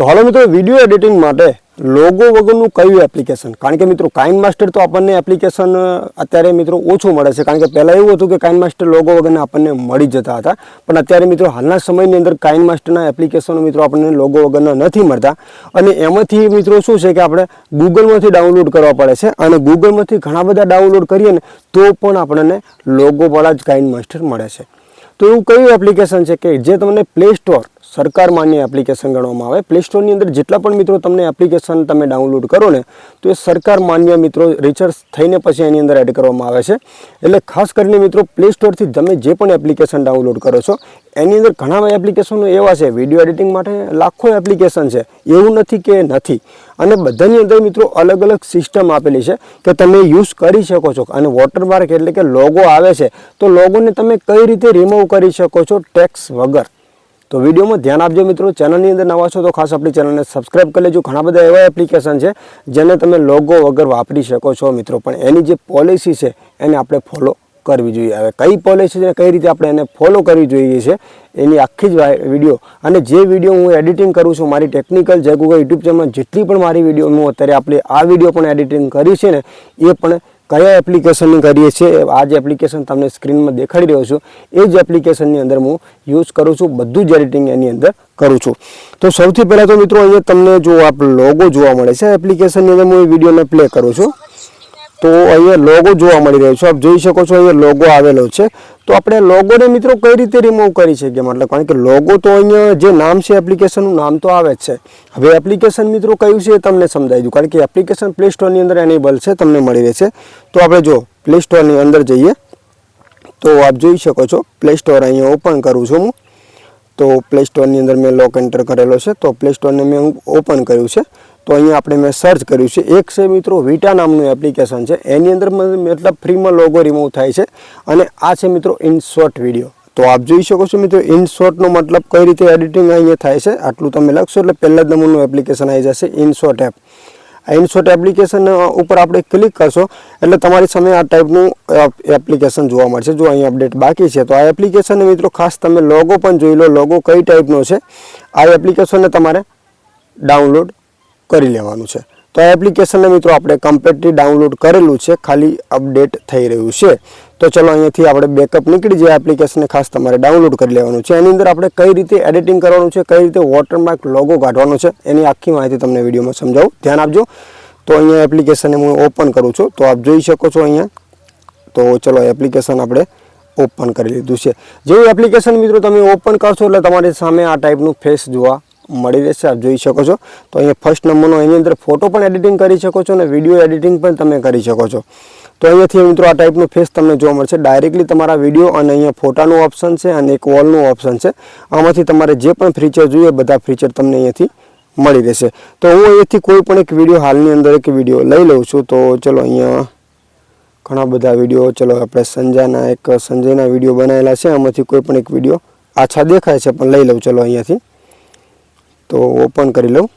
તો હાલો મિત્રો video editing માટે લોગો વગરનું કયું એપ્લિકેશન કારણ કે મિત્રો કાઇન માસ્ટર તો આપણને એપ્લિકેશન અત્યારે મિત્રો ઓછું મળે છે. કારણ કે પહેલાં એવું હતું કે કાઇન માસ્ટર લોગો વગરના આપણને મળી જતા હતા. પણ અત્યારે મિત્રો, હાલના સમયની અંદર કાઇન માસ્ટરના એપ્લિકેશનો મિત્રો આપણને લોગો વગરના નથી મળતા. અને એમાંથી મિત્રો શું છે કે આપણે ગૂગલમાંથી ડાઉનલોડ કરવા પડે છે. અને ગૂગલમાંથી ઘણા બધા ડાઉનલોડ કરીએ ને, તો પણ આપણને લોગોવાળા જ કાઇન માસ્ટર મળે છે. તો એવું કયું એપ્લિકેશન છે કે જે તમને પ્લે સ્ટોર સરકાર માન્ય એપ્લિકેશન ગણવામાં આવે. પ્લે સ્ટોરની અંદર જેટલા પણ મિત્રો તમને એપ્લિકેશન તમે ડાઉનલોડ કરો ને, તો એ સરકાર માન્ય મિત્રો રિસર્ચ થઈને પછી એની અંદર એડ કરવામાં આવે છે. એટલે ખાસ કરીને મિત્રો પ્લે સ્ટોરથી તમે જે પણ એપ્લિકેશન ડાઉનલોડ કરો છો, એની અંદર ઘણા બધા એપ્લિકેશનો એવા છે. વીડિયો એડિટિંગ માટે લાખો એપ્લિકેશન છે. એવું નથી કે નથી. અને બધાની અંદર મિત્રો અલગ અલગ સિસ્ટમ આપેલી છે કે તમે યુઝ કરી શકો છો. અને વોટરમાર્ક એટલે કે લોગો આવે છે. તો લોગોને તમે કઈ રીતે રિમૂવ કરી શકો છો? ટેક્સ વગર. તો વિડીયોમાં ધ્યાન આપજો મિત્રો. ચેનલની અંદર નવા છો તો ખાસ આપણી ચેનલને સબસ્ક્રાઈબ કરી લેજો. ઘણા બધા એવા એપ્લિકેશન છે જેને તમે લોગો વગર વાપરી શકો છો મિત્રો. પણ એની જે પોલિસી છે એને આપણે ફોલો કરવી જોઈએ. હવે કઈ પોલિસી છે કઈ રીતે આપણે એને ફોલો કરવી જોઈએ છે એની આખી જ વીડિયો. અને જે વીડિયો હું એડિટિંગ કરું છું, મારી ટેકનિકલ જે ગૂગલ યુટ્યુબ ચેનલમાં જેટલી પણ મારી વીડિયો હું અત્યારે આપણે આ વીડિયો પણ એડિટિંગ કરી છે ને એ પણ કયા એપ્લિકેશનની કરીએ છીએ આ જે એપ્લિકેશન તમને સ્ક્રીનમાં દેખાડી રહ્યો છું. એ જ એપ્લિકેશનની અંદર હું યુઝ કરું છું, બધું જ એડિટિંગ એની અંદર કરું છું. તો સૌથી પહેલાં તો મિત્રો અહીંયા તમને જો આપ લોગો જોવા મળે છે એપ્લિકેશનની અંદર હું એ વિડીયોને પ્લે કરું છું. તો અહીંયા લોગો જોવા મળી રહ્યો છે. આપ જોઈ શકો છો અહીંયા લોગો આવેલો છે. તો આપણે લોગોને મિત્રો કઈ રીતે રિમૂવ કરી શકીએ? મતલબ કારણ કે લોગો તો અહીંયા જે નામ છે એપ્લિકેશનનું નામ તો આવે જ છે. હવે એપ્લિકેશન મિત્રો કયું છે એ તમને સમજાવી દઉં. કારણ કે એપ્લિકેશન પ્લે સ્ટોરની અંદર એનેબલ છે, તમને મળી રહેશે. તો આપણે જો પ્લે સ્ટોરની અંદર જઈએ. તો આપ જોઈ શકો છો પ્લે સ્ટોર અહીંયા ઓપન કરું છું હું. તો પ્લે સ્ટોરની અંદર મેં લોક એન્ટર કરેલો છે. તો પ્લે સ્ટોરને મેં ઓપન કર્યું છે. તો અહીંયા આપણે મેં સર્ચ કર્યું છે. એક છે મિત્રો વિટા નામનું એપ્લિકેશન છે. એની અંદર મતલબ ફ્રીમાં લોગો રિમૂવ થાય છે. અને આ છે મિત્રો ઇનશોર્ટ વીડિયો તો આપ જોઈ શકો છો મિત્રો ઇનશોર્ટનો મતલબ કઈ રીતે એડિટિંગ અહીંયા થાય છે. આટલું તમે લખશો એટલે પહેલા જ નંબરનું એપ્લિકેશન આવી જશે ઇનશોર્ટ એપ આ ઇનશોર્ટ એપ્લિકેશન ઉપર આપણે ક્લિક કરશો એટલે તમારી સામે આ ટાઈપનું એપ્લિકેશન જોવા મળશે. જો અહીં અપડેટ બાકી છે, તો આ એપ્લિકેશનને મિત્રો ખાસ તમે લોગો પણ જોઈ લો. લોગો કઈ ટાઈપનો છે? આ એપ્લિકેશનને તમારે ડાઉનલોડ કરી લેવાનું છે. તો આ એપ્લિકેશનને મિત્રો આપણે કમ્પ્લીટલી ડાઉનલોડ કરેલું છે, ખાલી અપડેટ થઈ રહ્યું છે. તો ચલો અહીંયાથી આપણે બેકઅપ નીકળી જાય એપ્લિકેશનને ખાસ તમારે ડાઉનલોડ કરી લેવાનું છે. એની અંદર આપણે કઈ રીતે એડિટિંગ કરવાનું છે, કઈ રીતે વોટરમાર્ક લોગો કાઢવાનો છે, એની આખી માહિતી તમને વિડીયોમાં સમજાવું. ધ્યાન આપજો. તો અહીંયા એપ્લિકેશનને હું ઓપન કરું છું. તો આપ જોઈ શકો છો અહીંયા. તો ચલો એપ્લિકેશન આપણે ઓપન કરી લીધું છે. જેવી એપ્લિકેશન મિત્રો તમે ઓપન કરશો એટલે તમારી સામે આ ટાઈપનું ફેસ જોવા મળી રહેશે, આપ જોઈ શકો છો. તો અહીંયા ફર્સ્ટ નંબરનો એની અંદર ફોટો પણ એડિટિંગ કરી શકો છો અને વીડિયો એડિટિંગ પણ તમે કરી શકો છો. તો અહીંયાથી મિત્રો આ ટાઈપનું ફેસ તમને જોવા મળશે. ડાયરેક્ટલી તમારા વીડિયો અને અહીંયા ફોટાનું ઓપ્શન છે અને એક વોલનું ઓપ્શન છે. આમાંથી તમારે જે પણ ફીચર જોઈએ બધા ફીચર તમને અહીંયાથી મળી રહેશે. તો હું અહીંયાથી કોઈ પણ એક વીડિયો હાલની અંદર એક વીડિયો લઈ લઉં છું. તો ચલો અહીંયા ઘણા બધા વીડિયો ચલો આપણે સંજયના એક સંજયના વીડિયો બનાવેલા છે. આમાંથી કોઈ પણ એક વીડિયો આછા દેખાય છે, પણ લઈ લઉં. ચલો અહીંયાથી. તો ઓપન કરી લઉં.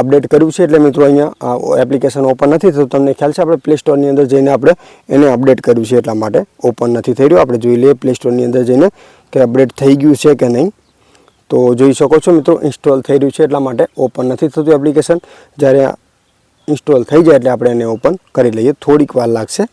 અપડેટ કર્યું છે એટલે મિત્રો અહીંયા આ એપ્લિકેશન ઓપન નથી થતું. તમને ખ્યાલ છે આપણે પ્લે સ્ટોરની અંદર જઈને આપણે એને અપડેટ કર્યું છે એટલા માટે. ઓપન નથી થઈ રહ્યું. આપણે જોઈ લઈએ પ્લે સ્ટોરની અંદર જઈને કે અપડેટ થઈ ગયું છે કે નહીં. તો જોઈ શકો છો મિત્રો ઇન્સ્ટોલ થઈ રહ્યું છે એટલા માટે ઓપન નથી થતું એપ્લિકેશન જ્યારે ઇન્સ્ટોલ થઈ જાય એટલે આપણે એને ઓપન કરી લઈએ. થોડીક વાર લાગશે.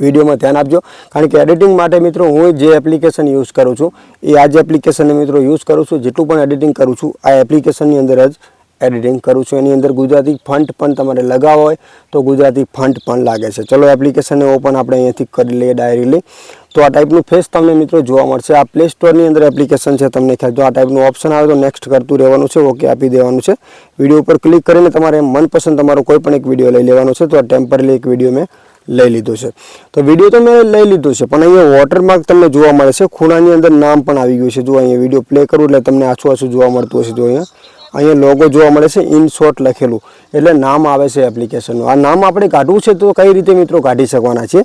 વિડીયોમાં ધ્યાન આપજો. કારણ કે એડિટિંગ માટે મિત્રો હું જે એપ્લિકેશન યુઝ કરું છું, એ આ જ એપ્લિકેશનને મિત્રો યુઝ કરું છું, જેટલું પણ એડિટિંગ કરું છું, આ એપ્લિકેશનની અંદર જ એડિટિંગ કરું છું. એની અંદર ગુજરાતી ફંટ પણ તમારે લગાવવા હોય તો ગુજરાતી ફંટ પણ લાગે છે. ચલો એપ્લિકેશનને ઓપન આપણે અહીંયાથી કરી લઈએ ડાયરીલી તો આ ટાઈપનું ફેસ તમને મિત્રો જોવા મળશે. આ પ્લે સ્ટોરની અંદર એપ્લિકેશન છે તમને ખ્યાલ. જો આ ટાઈપનું ઓપ્શન આવે તો નેક્સ્ટ કરતું રહેવાનું છે. ઓકે આપી દેવાનું છે. વીડિયો ઉપર ક્લિક કરીને તમારે મનપસંદ તમારો કોઈ પણ એક વીડિયો લઈ લેવાનો છે. તો આ ટેમ્પરરી એક વીડિયો મેં લઈ લીધો છે. તો વીડિયો તો મેં લઈ લીધો છે, પણ અહીંયા વોટરમાર્ક તમને જોવા મળે છે. ખૂણાની અંદર નામ પણ આવી ગયું છે. જો અહીંયા વીડિયો પ્લે કરું એટલે તમને આછું આછું જોવા મળતું હશે જો અહીંયા. અહીંયા લોગો જોવા મળે છે ઇન શોર્ટ લખેલું. એટલે નામ આવે છે એપ્લિકેશનનું આ નામ આપણે કાઢવું છે તો કઈ રીતે મિત્રો કાઢી શકવાના છે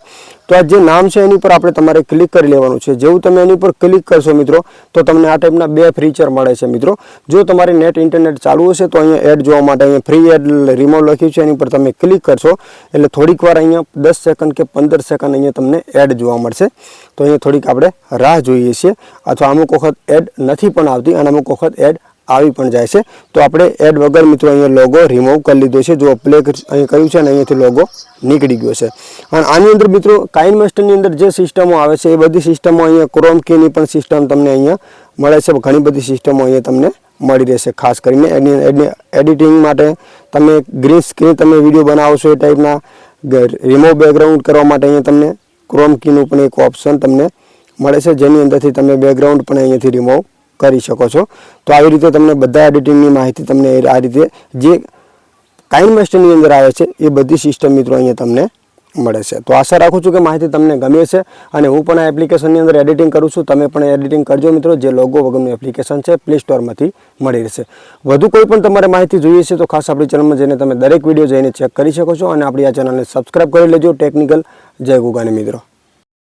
તો આ જે નામ છે એની ઉપર આપણે તમારે ક્લિક કરી લેવાનું છે. જેવું તમે એની ઉપર ક્લિક કરશો મિત્રો, તો તમને આ ટાઈપના બે ફીચર મળે છે મિત્રો. જો તમારે નેટ ઇન્ટરનેટ ચાલુ હશે તો અહીંયા એડ જોવા માટે અહીંયા ફ્રી એડ રિમોવ લખ્યું છે, એની ઉપર તમે ક્લિક કરશો. એટલે થોડીક વાર અહીંયા દસ સેકન્ડ કે પંદર સેકન્ડ અહીંયા તમને એડ જોવા મળશે. તો અહીંયા થોડીક આપણે રાહ જોઈએ છીએ. અથવા અમુક વખત એડ નથી પણ આવતી અને અમુક વખત એડ આવી પણ જાય છે. તો આપણે એડ વગર મિત્રો અહીંયા લોગો રિમૂવ કરી લીધો છે. જો પ્લે અહીં કર્યું છે અને અહીંયાથી લોગો નીકળી ગયો છે. અને આની અંદર મિત્રો કાઇન માસ્ટરની અંદર જે સિસ્ટમો આવે છે, એ બધી સિસ્ટમો અહીંયા ક્રોમ કીની પણ સિસ્ટમ તમને અહીંયા મળે છે. ઘણી બધી સિસ્ટમો અહીંયા તમને મળી રહેશે, ખાસ કરીને એની એડિટિંગ માટે તમે ગ્રીન સ્ક્રીન તમે વીડિયો બનાવો છો એ ટાઈપના રિમૂવ બેકગ્રાઉન્ડ કરવા માટે અહીંયા તમને ક્રોમ કીનું પણ એક ઓપ્શન તમને મળે છે. જેની અંદરથી તમે બેકગ્રાઉન્ડ પણ અહીંયાથી રિમૂવ કરી શકો છો. તો આવી રીતે તમને બધા એડિટિંગની માહિતી તમને આ રીતે જે કાઇન માસ્ટરની અંદર આવે છે, એ બધી સિસ્ટમ મિત્રો અહીંયા તમને મળે છે. તો આશા રાખું છું કે માહિતી તમને ગમે છે અને હું પણ આ એપ્લિકેશનની અંદર એડિટિંગ કરું છું. તમે પણ એડિટિંગ કરજો મિત્રો. જે લોગો વગરની એપ્લિકેશન છે પ્લે સ્ટોરમાંથી મળી રહેશે. વધુ કોઈ પણ તમારે માહિતી જોઈએ છે તો ખાસ આપણી ચેનલમાં જઈને તમે દરેક વીડિયો જઈને ચેક કરી શકો છો અને આપણી આ ચેનલને સબસ્ક્રાઇબ કરી લેજો. ટેકનિકલ જય ગુગાને મિત્રો.